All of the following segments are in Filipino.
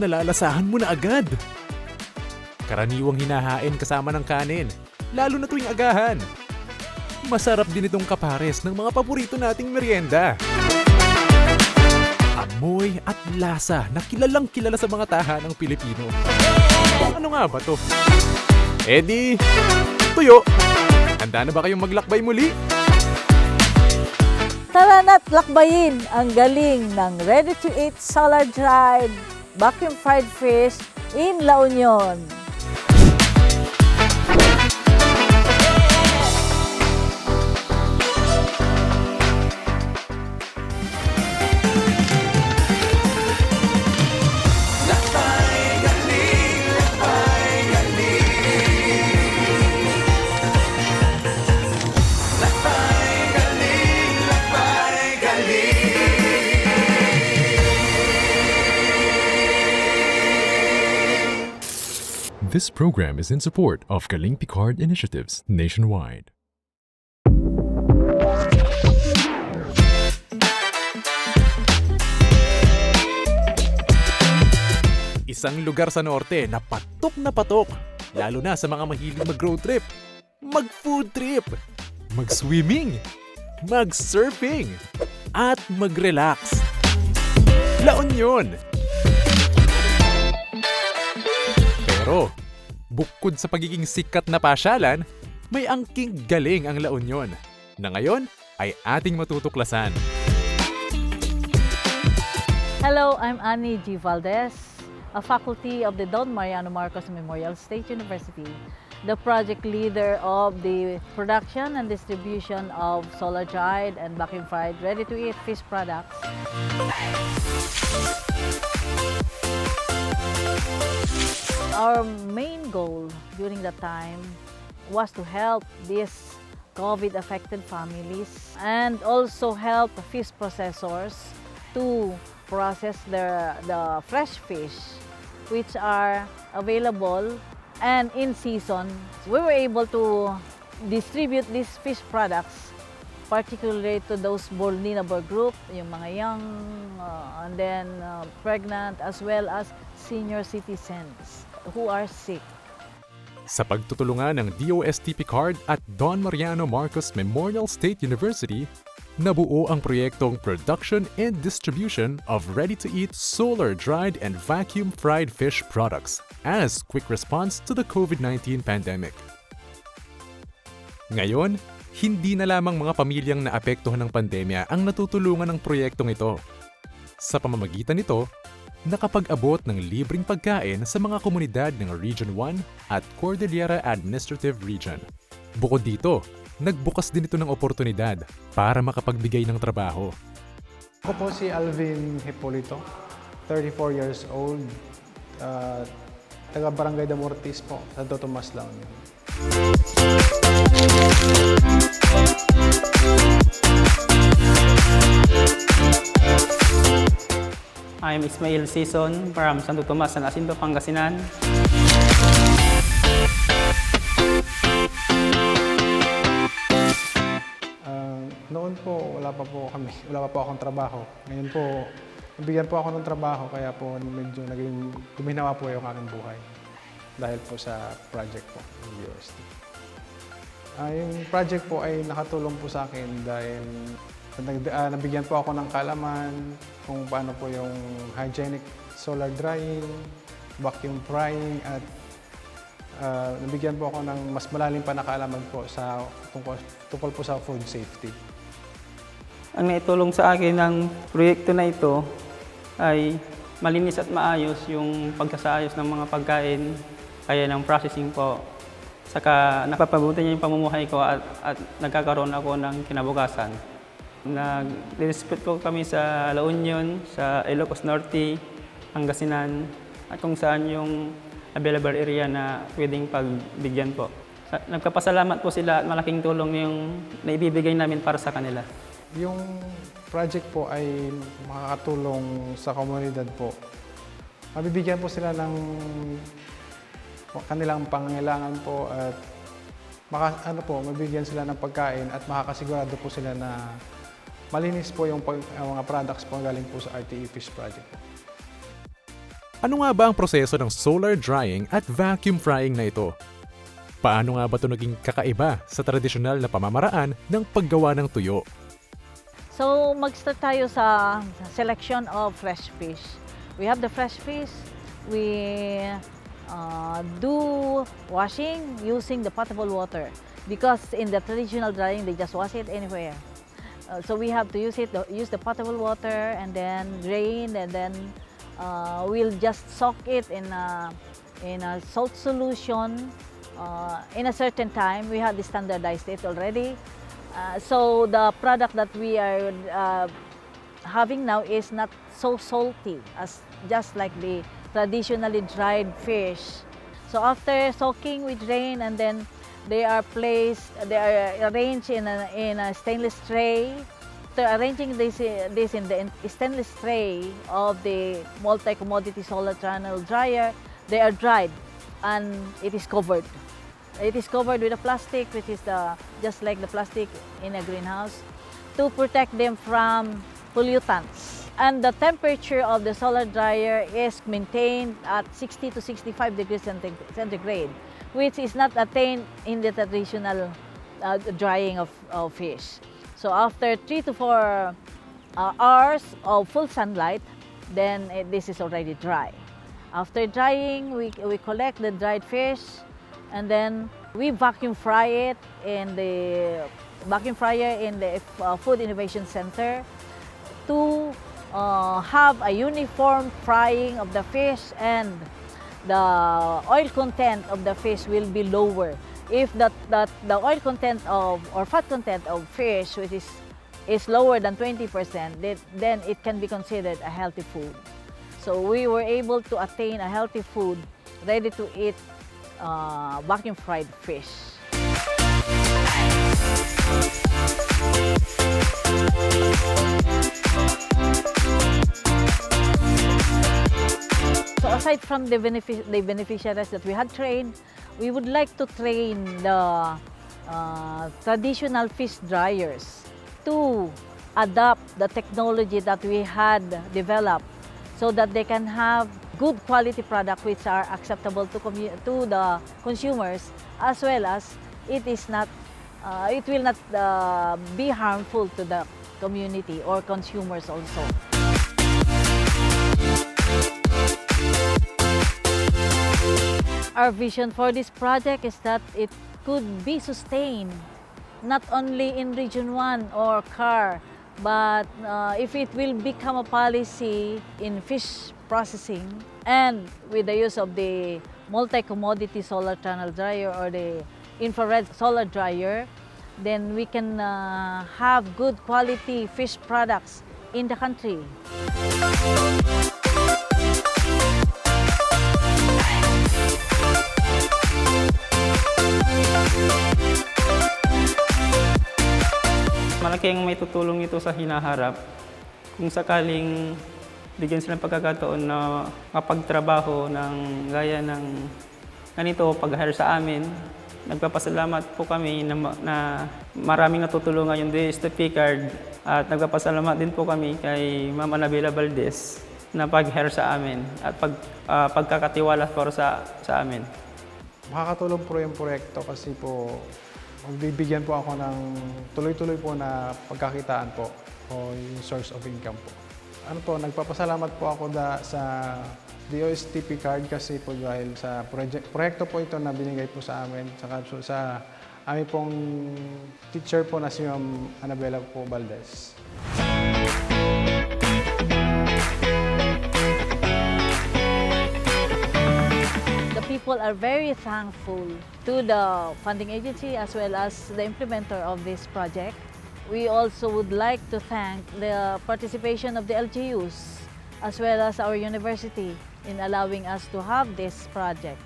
nalalasahan mo na agad. Karaniwang hinahain kasama ng kanin, lalo na tuwing agahan. Masarap din itong kapares ng mga paborito nating merienda. Amoy at lasa na kilalang kilala sa mga tahanang Pilipino. Ano nga ba to? Eddie, tuyo! Handa na ba kayong maglakbay muli? Tara na't lakbayin ang galing ng ready-to-eat salad dried vacuum fried fish in La Union. This program is in support of Galing Picard initiatives nationwide. Isang lugar sa norte na patok na patok, lalo na sa mga mahilig mag-road trip, mag-food trip, mag-swimming, mag-surfing, at mag-relax. La Union! Pero, bukod sa pagiging sikat na pasyalan, may angking galing ang La Union na ngayon ay ating matutuklasan. Hello, I'm Annie G. Valdez, a faculty of the Don Mariano Marcos Memorial State University, the project leader of the production and distribution of solar dried and vacuum fried ready-to-eat fish products. Our main goal during that time was to help these COVID affected families and also help fish processors to process their, the fresh fish which are available and in season. We were able to distribute these fish products particularly to those vulnerable group, yung mga young uh, and then uh, pregnant as well as senior citizens who are sick. Sa pagtutulungan ng DOST Picard at Don Mariano Marcos Memorial State University, nabuo ang proyektong Production and Distribution of Ready-to-Eat Solar Dried and Vacuum Fried Fish Products as quick response to the COVID-19 pandemic. Ngayon, hindi na lamang mga pamilyang naapektuhan ng pandemya ang natutulungan ng proyektong ito. Sa pamamagitan nito, nakapag-abot ng libreng pagkain sa mga komunidad ng Region 1 at Cordillera Administrative Region. Bukod dito, nagbukas din ito ng oportunidad para makapagbigay ng trabaho. Ako po si Alvin Hipolito, 34 years old, uh, taga Barangay Damortis po, Santo Tomas La Union. I'm Ismail Season from Santo Tomas, San Jacinto, Pangasinan. Uh, noon po, wala pa po kami, wala pa po akong trabaho. Ngayon po, nabigyan po ako ng trabaho, kaya po medyo naging guminawa po yung aking buhay. Dahil po sa project po ng UST. Ah, yung project po ay nakatulong po sa akin dahil ah, nabigyan po ako ng kalaman kung paano po yung hygienic solar drying, vacuum frying, at ah, nabigyan po ako ng mas malalim pa na kaalaman po sa tungkol, tungkol po sa food safety. Ang naitulong sa akin ng proyekto na ito ay malinis at maayos yung pagkasaayos ng mga pagkain, kaya ng processing po. Saka napapabuti niya yung pamumuhay ko at, at nagkakaroon ako ng kinabukasan. Nag-dispute ko kami sa La Union, sa Ilocos Norte, Pangasinan, at kung saan yung available area na pwedeng pagbigyan po. Sa- Nagpapasalamat po sila at malaking tulong yung naibibigay namin para sa kanila. Yung project po ay makakatulong sa komunidad po. Mabibigyan po sila ng kanilang pangangailangan po at maka, ano po, mabigyan sila ng pagkain at makakasigurado po sila na malinis po yung pag, mga products po galing po sa RTE Fish Project. Ano nga ba ang proseso ng solar drying at vacuum frying na ito? Paano nga ba ito naging kakaiba sa tradisyonal na pamamaraan ng paggawa ng tuyo? So, mag-start tayo sa selection of fresh fish. We have the fresh fish. We uh, do washing using the potable water because in the traditional drying, they just wash it anywhere. Uh, so we have to use it, use the potable water and then drain and then uh, we'll just soak it in a, in a salt solution uh, in a certain time. We have the standardized it already. Uh, so the product that we are uh, having now is not so salty as just like the traditionally dried fish. So after soaking, we drain and then they are placed, they are arranged in a, in a stainless tray. So arranging this, this in the stainless tray of the multi-commodity solar channel dryer, they are dried and it is covered. It is covered with a plastic, which is the, just like the plastic in a greenhouse, to protect them from pollutants. And the temperature of the solar dryer is maintained at 60 to 65 degrees centigrade, which is not attained in the traditional uh, drying of, of fish. So after three to four uh, hours of full sunlight, then eh, this is already dry. After drying, we, we collect the dried fish and then we vacuum fry it in the vacuum fryer in the uh, Food Innovation Center to uh, have a uniform frying of the fish and the oil content of the fish will be lower. If that, that the oil content of or fat content of fish which is is lower than 20%, then, then it can be considered a healthy food. So we were able to attain a healthy food, ready to eat uh, vacuum fried fish. So aside from the, benefic- the beneficiaries that we had trained, we would like to train the uh, traditional fish dryers to adopt the technology that we had developed so that they can have good quality product which are acceptable to, to the consumers as well as it is not uh, it will not uh, be harmful to the community or consumers also. Our vision for this project is that it could be sustained not only in Region 1 or CAR, but uh, if it will become a policy in fish processing and with the use of the multi-commodity solar channel dryer or the infrared solar dryer, then we can uh, have good quality fish products in the country. Malaki ang may tutulong ito sa hinaharap. Kung sakaling bigyan sila ng pagkakataon na kapagtrabaho ng gaya ng ganito, pag-hire sa amin, nagpapasalamat po kami na, na maraming natutulungan yung DSTP card at nagpapasalamat din po kami kay Ma'am Anabela Valdez na pag-hire sa amin at pag, ah, pagkakatiwala po sa, sa amin. Makakatulong po yung proyekto kasi po magbibigyan po ako ng tuloy-tuloy po na pagkakitaan po o yung source of income po. Ano po, nagpapasalamat po ako da, sa DOSTP card kasi po dahil sa project, proyekto po ito na binigay po sa amin so sa amin pong teacher po na si Ma'am Anabela po Valdez. People are very thankful to the funding agency as well as the implementer of this project. We also would like to thank the participation of the LGUs as well as our university in allowing us to have this project.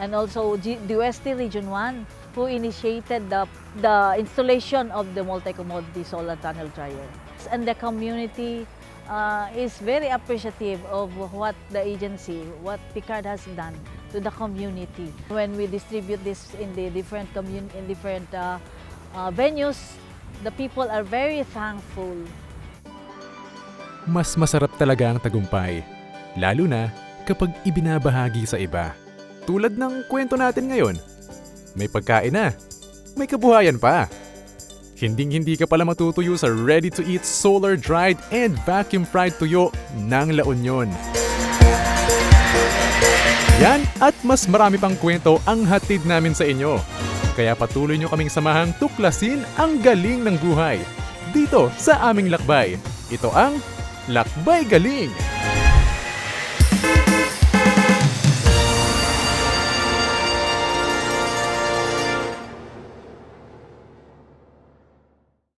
And also G- the UST Region 1 who initiated the, the installation of the multi-commodity solar tunnel dryer. And the community uh, is very appreciative of what the agency, what Picard has done to the community. When we distribute this in the different commun- in different uh, uh, venues, the people are very thankful Mas masarap talaga ang tagumpay. Lalo na kapag ibinabahagi sa iba. Tulad ng kwento natin ngayon. May pagkain na. May kabuhayan pa. Hinding-hindi ka pala matutuyo sa ready-to-eat solar-dried and vacuum-fried tuyo ng La Union. Yan at mas marami pang kwento ang hatid namin sa inyo. Kaya patuloy nyo kaming samahang tuklasin ang galing ng buhay. Dito sa aming lakbay. Ito ang Lakbay Galing!